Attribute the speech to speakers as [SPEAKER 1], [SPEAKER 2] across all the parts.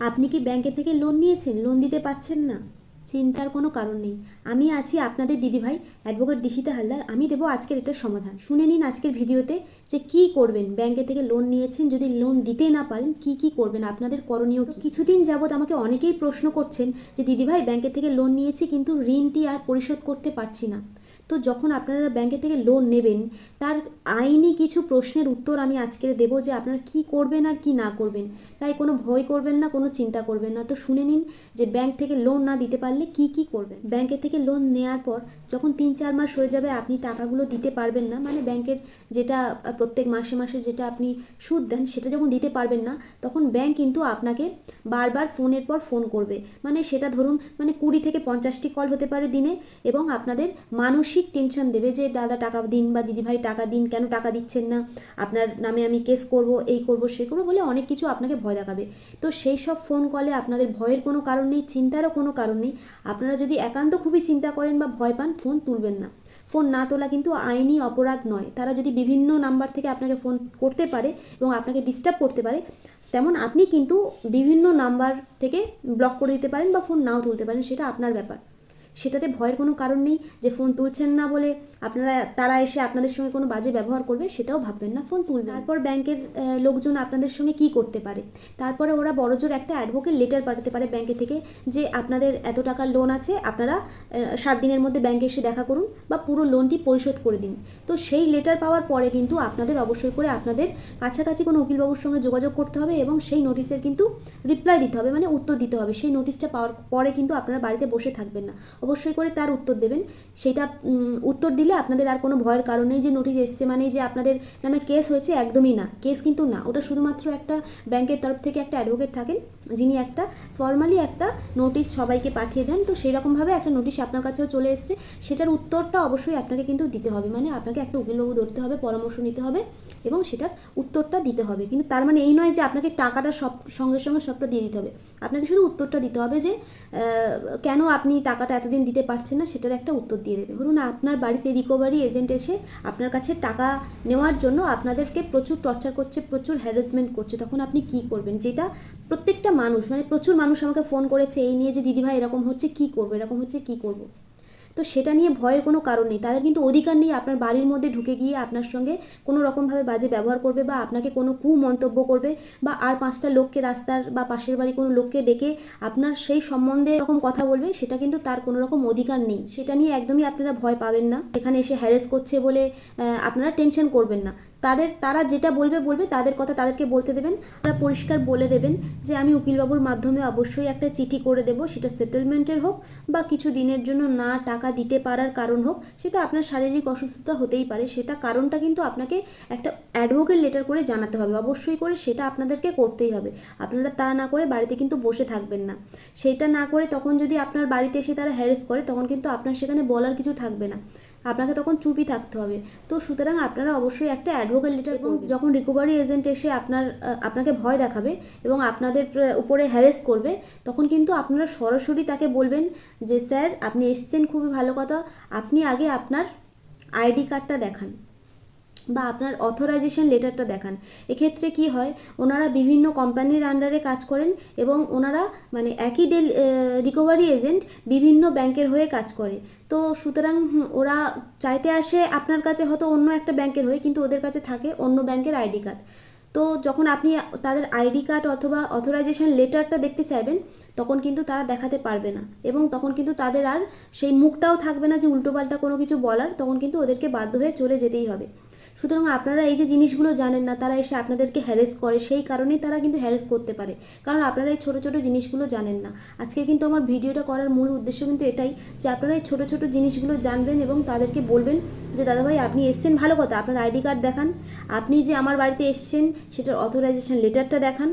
[SPEAKER 1] আপনি কি ব্যাংকে থেকে লোন নিয়েছেন? লোন দিতে পারছেন না। চিন্তার কোনো কারণ নেই। আমি আছি আপনাদের দিদিভাই, অ্যাডভোকেট দিশিতা হালদার। আমি দেবো আজকের এটার সমাধান। শুনে নিন আজকের ভিডিওতে যে কি করবেন। ব্যাংকে থেকে লোন নিয়েছেন, যদি লোন দিতে না পারেন, কি কি করবেন? আপনাদের করণীয় কিছুদিন যাবৎ আমাকে অনেকেই প্রশ্ন করছেন যে, দিদিভাই, ব্যাংকে থেকে লোন নিয়েছি, কিন্তু ঋণটি আর পরিশোধ করতে পারছি না। তো যখন আপনারা ব্যাংকে থেকে লোন নেবেন, তার আইনি কিছু প্রশ্নের উত্তর আমি আজকে দেবো যে আপনারা কি করবেন আর কি না করবেন। তাই কোনো ভয় করবেন না, কোনো চিন্তা করবেন না। তো শুনে নিন যে ব্যাংক থেকে লোন না দিতে পারলে কি কি করবেন? ব্যাংকের থেকে লোন নেওয়ার পর যখন তিন, চার মাস হয়ে যাবে, আপনি টাকাগুলো দিতে পারবেন না। মানে ব্যাংকের যেটা প্রত্যেক মাসে মাসে যেটা আপনি সুদ দেন, সেটা যখন দিতে পারবেন না, তখন ব্যাংক কিন্তু আপনাকে বারবার ফোনের পর ফোন করবে। মানে সেটা ধরুন মানে কুড়ি থেকে পঞ্চাশটি কল হতে পারে দিনে এবং আপনাদের মানসিক টেনশন দেবে যে, দাদা, টাকা দিন বা দিদিভাই, টাকা দিন, কেন টাকা দিচ্ছেন না? আপনার নামে আমি কেস করব, এই করব, সে করব, বলে অনেক কিছু আপনাকে ভয় দেখাবে। তো সেই সব ফোন কলে আপনাদের ভয়ের কোনো কারণ নেই, চিন্তারও কোনো কারণ নেই। আপনারা যদি একান্ত খুবই চিন্তা করেন বা ভয় পান ফোন তুলবেন না। ফোন না তোলা কিন্তু আইনি অপরাধ নয়। তারা যদি বিভিন্ন নাম্বার থেকে আপনাকে ফোন করতে পারে এবং আপনাকে ডিস্টার্ব করতে পারে, তেমন আপনি কিন্তু বিভিন্ন নাম্বার থেকে ব্লক করে দিতে পারেন বা ফোন নাও তুলতে পারেন, সেটা আপনার ব্যাপার। সেটাতে ভয়ের কোনো কারণ নেই যে ফোন তুলছেন না বলে আপনারা, তারা এসে আপনাদের সঙ্গে কোনো বাজে ব্যবহার করবে সেটাও ভাববেন না, ফোন তুলবেন। তারপর ব্যাংকের লোকজন আপনাদের সঙ্গে কি করতে পারে? তারপরে ওরা বড়জোর একটা অ্যাডভোকেট লেটার পাঠাতে পারে ব্যাংকে থেকে যে আপনাদের এত টাকার লোন আছে, আপনারা সাত দিনের মধ্যে ব্যাংকে এসে দেখা করুন বা পুরো লোনটি পরিশোধ করে দিন। তো সেই লেটার পাওয়ার পরে কিন্তু আপনাদের অবশ্যই করে আপনাদের কাছাকাছি কোনো উকিলবাবুর সঙ্গে যোগাযোগ করতে হবে এবং সেই নোটিশের কিন্তু রিপ্লাই দিতে হবে মানে উত্তর দিতে হবে। সেই নোটিশটা পাওয়ার পরে কিন্তু আপনারা বাড়িতে বসে থাকবেন না। অবশ্যই করে তার উত্তর দেবেন। সেটা উত্তর দিলে আপনাদের আর কোনো ভয়ের কারণ নেই যে নোটিশ এসছে মানে যে আপনাদের নামে কেস হয়েছে একদমই না। কেস কিন্তু না। ওটা শুধুমাত্র একটা ব্যাংকের তরফ থেকে একটা অ্যাডভোকেট থাকেন, যিনি একটা ফর্মালি একটা নোটিশ সবাইকে পাঠিয়ে দেন। তো সেই রকমভাবে একটা নোটিশ আপনার কাছেও চলে এসছে। সেটার উত্তরটা অবশ্যই আপনাকে কিন্তু দিতে হবে। মানে আপনাকে একটা উকিলবাবু ধরতে হবে, পরামর্শ নিতে হবে এবং সেটার উত্তরটা দিতে হবে। কিন্তু তার মানে এই নয় যে আপনাকে টাকাটা সব, সঙ্গে সঙ্গে সবটা দিয়ে দিতে হবে। আপনাকে শুধু উত্তরটা দিতে হবে যে কেন আপনি টাকাটা এতদিন দিতে পারছেন না, সেটার একটা উত্তর দিয়ে দেবে। ধরুন আপনার বাড়িতে রিকভারি এজেন্ট এসে আপনার কাছে টাকা নেওয়ার জন্য আপনাদেরকে প্রচুর টর্চার করছে, প্রচুর হ্যারাসমেন্ট করছে, তখন আপনি কি করবেন? যেটা প্রত্যেকটা মানুষ মানে প্রচুর মানুষ আমাকে ফোন করেছে, এই নিয়ে যে দিদিভাই এরকম হচ্ছে, কি করব? এরকম হচ্ছে, কি করব? তো সেটা নিয়ে ভয়ের কোনো কারণ নেই। তাদের কিন্তু অধিকার নেই আপনার বাড়ির মধ্যে ঢুকে গিয়ে আপনার সঙ্গে কোনো রকমভাবে বাজে ব্যবহার করবে বা আপনাকে কোনো কু মন্তব্য করবে বা আর পাঁচটা লোককে রাস্তার বা পাশের বাড়ি কোনো লোককে ডেকে আপনার সেই সম্বন্ধে এরকম কথা বলবে, সেটা কিন্তু তার কোনো রকম অধিকার নেই। সেটা নিয়ে একদমই আপনারা ভয় পাবেন না। এখানে এসে হ্যারেস করছে বলে আপনারা টেনশন করবেন না। তাদের, তারা যেটা বলবে বলবে, তাদের কথা তাদেরকে বলতে দেবেন। তারা পরিষ্কার বলে দেবেন যে আমি উকিলবাবুর মাধ্যমে অবশ্যই একটা চিঠি করে দেবো। সেটা সেটেলমেন্টের হোক বা কিছু দিনের জন্য না টাকা দিতে পারার কারণ হোক, সেটা আপনার শারীরিক অসুস্থতা হতেই পারে। সেটা কারণটা কিন্তু আপনাকে একটা অ্যাডভোকেট লেটার করে জানাতে হবে। অবশ্যই করে সেটা আপনাদেরকে করতেই হবে। আপনারা তা না করে বাড়িতে কিন্তু বসে থাকবেন না। সেটা না করে তখন যদি আপনার বাড়িতে এসে তারা হ্যারেস করে, তখন কিন্তু আপনার সেখানে বলার কিছু থাকবে না। আপনাকে তখন চুপই থাকতে হবে। তো সুতরাং আপনারা অবশ্যই একটা অ্যাডভোকেট লেটার এবং যখন রিকভারি এজেন্ট এসে আপনার আপনাকে ভয় দেখাবে এবং আপনাদের উপরে হ্যারেস করবে তখন কিন্তু আপনারা সরাসরি তাকে বলবেন যে স্যার আপনি এসছেন খুবই ভালো কথা। আপনি আগে আপনার আইডি কার্ডটা দেখান। বা আপনার অথরাইজেশন লেটারটা দেখান। এক্ষেত্রে কি হয়, ওনারা বিভিন্ন কোম্পানির আন্ডারে কাজ করেন এবং ওনারা মানে একই ডেল রিকভারি এজেন্ট বিভিন্ন ব্যাংকের হয়ে কাজ করে। তো সুতরাং ওরা চাইতে আসে আপনার কাছে হয়তো অন্য একটা ব্যাংকের হয়ে, কিন্তু ওদের কাছে থাকে অন্য ব্যাংকের আইডি কার্ড তো যখন আপনি তাদের আইডি কার্ড অথবা অথরাইজেশন লেটারটা দেখতে চাইবেন, তখন কিন্তু তারা দেখাতে পারবে না। এবং তখন কিন্তু তাদের আর সেই মুখটাও থাকবে না যে উল্টোপাল্টা কোনো কিছু বলার, তখন কিন্তু ওদেরকে বাধ্য হয়ে চলে যেতেই হবে। সুতরাং আপনারা এই যে জিনিসগুলো জানেন না, তারা এসে আপনাদেরকে হ্যারেস করে, সেই কারণেই তারা কিন্তু হ্যারেস করতে পারে। কারণ আপনারা এই ছোটো ছোটো জিনিসগুলো জানেন না। আজকে কিন্তু আমার ভিডিওটা করার মূল উদ্দেশ্য কিন্তু এটাই যে আপনারা এই ছোটো ছোটো জিনিসগুলো জানবেন এবং তাদেরকে বলবেন যে দাদাভাই আপনি এসছেন? ভালো কথা, আপনার আইডি কার্ড দেখান। আপনি যে আমার বাড়িতে এসছেন, সেটার অথরাইজেশন লেটারটা দেখান।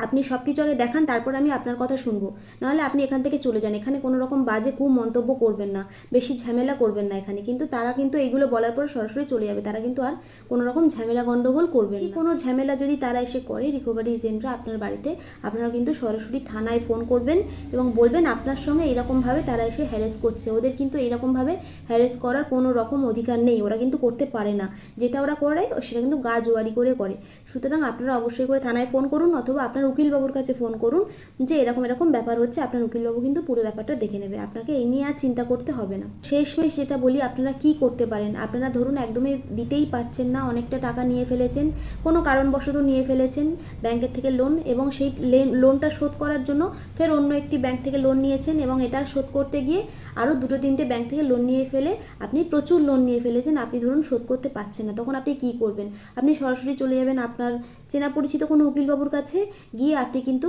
[SPEAKER 1] আপনি সব কিছু আগে দেখান তারপর আমি আপনার কথা শুনব। নাহলে আপনি এখান থেকে চলে যান। এখানে কোনো রকম বাজে কু মন্তব্য করবেন না বেশি ঝামেলা করবেন না এখানে। কিন্তু তারা কিন্তু এইগুলো বলার পর সরাসরি চলে যাবে। তারা কিন্তু আর কোনো রকম ঝামেলা গণ্ডগোল করবে না। কোনো ঝামেলা যদি তারা এসে করে রিকভারি এজেন্টরা আপনার বাড়িতে আপনারা কিন্তু সরাসরি থানায় ফোন করবেন এবং বলবেন আপনার সঙ্গে এরকমভাবে তারা এসে হ্যারেস করছে। ওদের কিন্তু এইরকমভাবে হ্যারেস করার কোনো রকম অধিকার নেই। ওরা কিন্তু করতে পারে না। যেটা ওরা করে সেটা কিন্তু গা জোয়ারি করে করে। সুতরাং আপনারা অবশ্যই করে থানায় ফোন করুন অথবা আপনার উকিলবাবুর কাছে ফোন করুন যে এরকম এরকম ব্যাপার হচ্ছে, আপনার উকিলবাবু কিন্তু পুরো ব্যাপারটা দেখে নেবে। আপনাকে এই নিয়ে আর চিন্তা করতে হবে না। শেষমেশ যেটা বলি, আপনারা কি করতে পারেন? আপনারা ধরুন একদমই দিতেই পারছেন না, অনেকটা টাকা নিয়ে ফেলেছেন, কোনো কারণবশত নিয়ে ফেলেছেন ব্যাংকের থেকে লোন এবং সেই লোনটা শোধ করার জন্য ফের অন্য একটি ব্যাংক থেকে লোন নিয়েছেন এবং এটা শোধ করতে গিয়ে আরও দুটো তিনটে ব্যাংক থেকে লোন নিয়ে ফেলে আপনি প্রচুর লোন নিয়ে ফেলেছেন, আপনি ধরুন শোধ করতে পারছেন না, তখন আপনি কি করবেন? আপনি সরাসরি চলে যাবেন আপনার চেনা পরিচিত কোনো উকিলবাবুর কাছে গিয়ে আপনি কিন্তু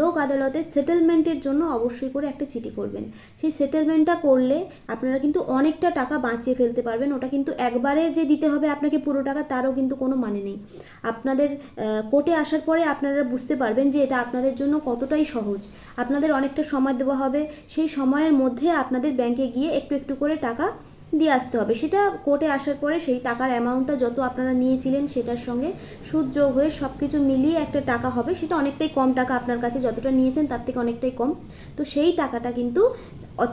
[SPEAKER 1] লোক আদালতে সেটেলমেন্টের জন্য অবশ্যই করে একটা চিঠি করবেন। সেই সেটেলমেন্টটা করলে আপনারা কিন্তু অনেকটা টাকা বাঁচিয়ে ফেলতে পারবেন। ওটা কিন্তু একবারে যে দিতে হবে আপনাকে পুরো টাকা, তারও কিন্তু কোনো মানে নেই। আপনাদের কোর্টে আসার পরে আপনারা বুঝতে পারবেন যে এটা আপনাদের জন্য কতটাই সহজ। আপনাদের অনেকটা সময় দেওয়া হবে। সেই সময়ের মধ্যে আপনাদের ব্যাংকে গিয়ে একটু একটু করে টাকা দিয়ে আসতে হবে। সেটা কোর্টে আসার পরে সেই টাকার অ্যামাউন্টটা যত আপনারা নিয়েছিলেন সেটার সঙ্গে সুদ যোগ হয়ে সব কিছু মিলিয়ে একটা টাকা হবে। সেটা অনেকটাই কম টাকা আপনার কাছে যতটা নিয়েছেন তার থেকে অনেকটাই কম। তো সেই টাকাটা কিন্তু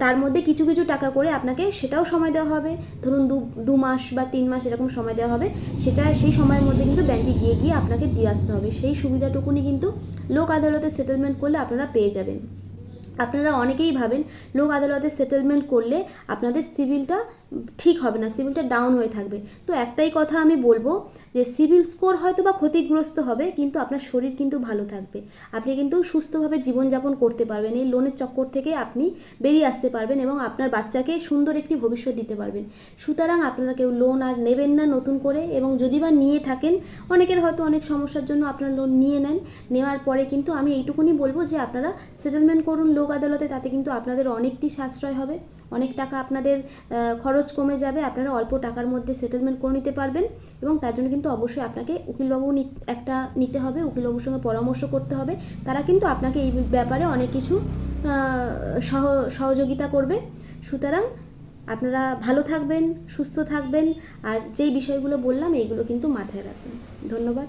[SPEAKER 1] তার মধ্যে কিছু কিছু টাকা করে আপনাকে সেটাও সময় দেওয়া হবে। ধরুন দু দু মাস বা তিন মাস এরকম সময় দেওয়া হবে। সেটা সেই সময়ের মধ্যে কিন্তু ব্যাংকে গিয়ে গিয়ে আপনাকে দিয়ে আসতে হবে। সেই সুবিধাটুকুনি কিন্তু লোক আদালতে সেটেলমেন্ট করলে আপনারা পেয়ে যাবেন। আপনারা অনেকেই ভাবেন লোক আদালতে সেটেলমেন্ট করলে আপনাদের সিভিলটা ঠিক হবে না সিভিলটা ডাউন হয়ে থাকবে। তো একটাই কথা আমি বলব যে সিভিল স্কোর হয়তো বা ক্ষতিগ্রস্ত হবে, কিন্তু আপনার শরীর কিন্তু ভালো থাকবে। আপনি কিন্তু সুস্থভাবে জীবনযাপন করতে পারবেন, এই লোনের চক্কর থেকে আপনি বেরিয়ে আসতে পারবেন এবং আপনার বাচ্চাকে সুন্দর একটি ভবিষ্যৎ দিতে পারবেন। সুতরাং আপনারা কেউ লোন আর নেবেন না নতুন করে এবং যদি বা নিয়ে থাকেন, অনেকের হয়তো অনেক সমস্যার জন্য আপনারা লোন নিয়ে নেন, নেওয়ার পরে কিন্তু আমি এইটুকুনি বলব যে আপনারা সেটেলমেন্ট করুন, লোক আদালতে তাতে কিন্তু আপনাদের অনেকটি সাশ্রয় হবে। অনেক টাকা আপনাদের খরচ কমে যাবে। আপনারা অল্প টাকার মধ্যে সেটেলমেন্ট করে নিতে পারবেন এবং তার জন্য কিন্তু অবশ্যই আপনাকে উকিলবাবু একটা নিতে হবে। উকিলবাবুর সঙ্গে পরামর্শ করতে হবে। তারা কিন্তু আপনাকে এই ব্যাপারে অনেক কিছু সহ, সহযোগিতা করবে। সুতরাং আপনারা ভালো থাকবেন, সুস্থ থাকবেন। আর যেই বিষয়গুলো বললাম, এইগুলো কিন্তু মাথায় রাখবেন। ধন্যবাদ।